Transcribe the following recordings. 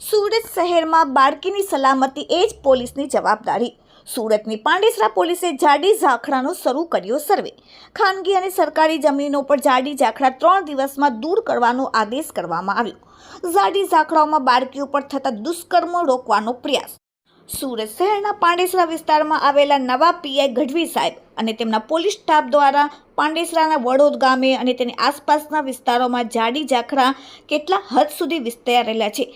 સુરત શહેરમાં બાળકીની સલામતી એ જ પોલીસની જવાબદારી. સુરતની પાંડેસરા પોલીસે જાડી ઝાખડાનો શરૂ કર્યો સર્વે. ખાનગી અને સરકારી જમીનો પર જાડી ઝાખડા ત્રણ દિવસમાં દૂર કરવાનો આદેશ કરવામાં આવ્યો. જાડી ઝાખડાઓમાં બાળકીઓ પર થતા દુષ્કર્મો રોકવાનો પ્રયાસ. સુરત શહેરના પાંડેસરા વિસ્તારમાં આવેલા નવા પીઆઈ ગઢવી સાહેબ અને તેમના પોલીસ સ્ટાફ દ્વારા પાંડેસરાના વડોદ ગામે અને તેની આસપાસના વિસ્તારોમાં જાડી ઝાખરા કેટલા હદ સુધી વિસ્તરેલા છે?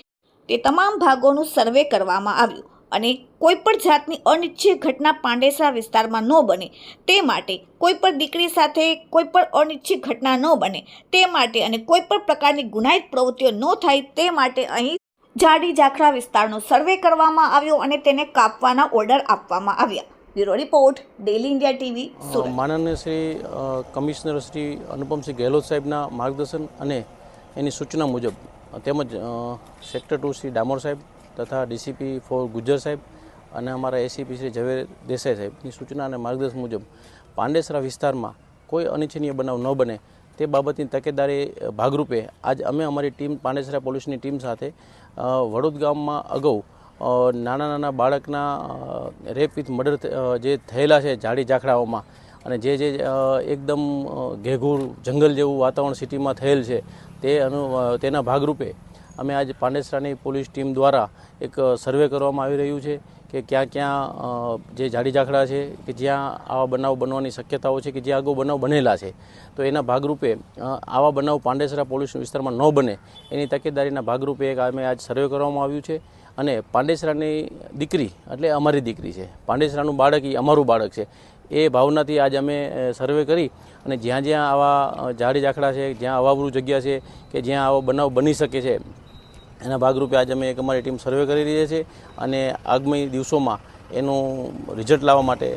તે તમામ ભાગોનું સર્વે કરવામાં આવ્યું અને કોઈ પણ જાતની અનિચ્છીય ઘટના પાંડેસરા વિસ્તારમાં ન બને તે માટે કોઈ પણ દીકરી સાથે કોઈ પણ અનિચ્છિત ઘટના ન બને તે માટે અને કોઈ પણ પ્રકારની ગુનાહિત પ્રવૃત્તિઓ ન થાય તે માટે અહીં જાડી જાખરા વિસ્તારનો સર્વે કરવામાં આવ્યો અને તેને કાપવાના ઓર્ડર આપવામાં આવ્યા. Bureau report daily India TV Surat. માનનીય શ્રી કમિશનર શ્રી અનુપમસિંહ ગેહલોત સાહેબના માર્ગદર્શન અને એની સૂચના મુજબ તેમજ સેક્ટર ટુ શ્રી ડામોર સાહેબ તથા ડીસીપી ફોર ગુજર સાહેબ અને અમારા એસીપી શ્રી ઝવેર દેસાઈ સાહેબની સૂચના અને માર્ગદર્શન મુજબ પાંડેસરા વિસ્તારમાં કોઈ અનિચ્છનીય બનાવ ન બને તે બાબતની તકેદારી ભાગરૂપે આજ અમે અમારી ટીમ, પાંડેસરા પોલીસની ટીમ સાથે વડોદ ગામમાં અગાઉ નાના નાના બાળકના રેપ વિથ મર્ડર જે થયેલા છે જાડી ઝાખડાઓમાં અને જે જે એકદમ ઘેઘૂર જંગલ જેવું વાતાવરણ સિટીમાં થયેલ છે, તે અનુ તેના ભાગરૂપે અમે આજ પાંડેસરાની પોલીસ ટીમ દ્વારા એક સર્વે કરવામાં આવી રહ્યું છે. કે ક્યાં ક્યાં જે જાડી ઝાખડા છે કે જ્યાં આવા બનાવ બનવાની શક્યતાઓ છે કે જ્યાં અગાઉ બનાવ બનેલા છે. તો એના ભાગરૂપે આવા બનાવ પાંડેસરા પોલીસ વિસ્તારમાં ન બને. એની તકેદારીના ભાગરૂપે એક અમે આજ સર્વે કરવામાં આવ્યું છે અને પાંડેસરાની દીકરી એટલે અમારી દીકરી છે. પાંડેસરાનું બાળક એ અમારું બાળક છે. એ ભાવનાથી આજ અમે સર્વે કરી અને જ્યાં જ્યાં આવા ઝાડી ઝાખડા છે, જ્યાં અવાવરું જગ્યા છે કે જ્યાં આવો બનાવ બની શકે છે એના ભાગરૂપે આજે અમે એક અમારી ટીમ સર્વે કરી રહી છે અને આગામી દિવસોમાં એનું રિઝલ્ટ લાવવા માટે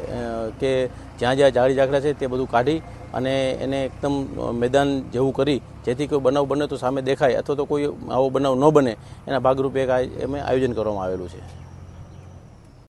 કે જ્યાં જ્યાં જાળી ઝાકડા છે તે બધું કાઢી અને એને એકદમ મેદાન જેવું કરી, જેથી કોઈ બનાવ બને તો સામે દેખાય અથવા તો કોઈ આવો બનાવ ન બને, એના ભાગરૂપે એક અમે આયોજન કરવામાં આવેલું છે.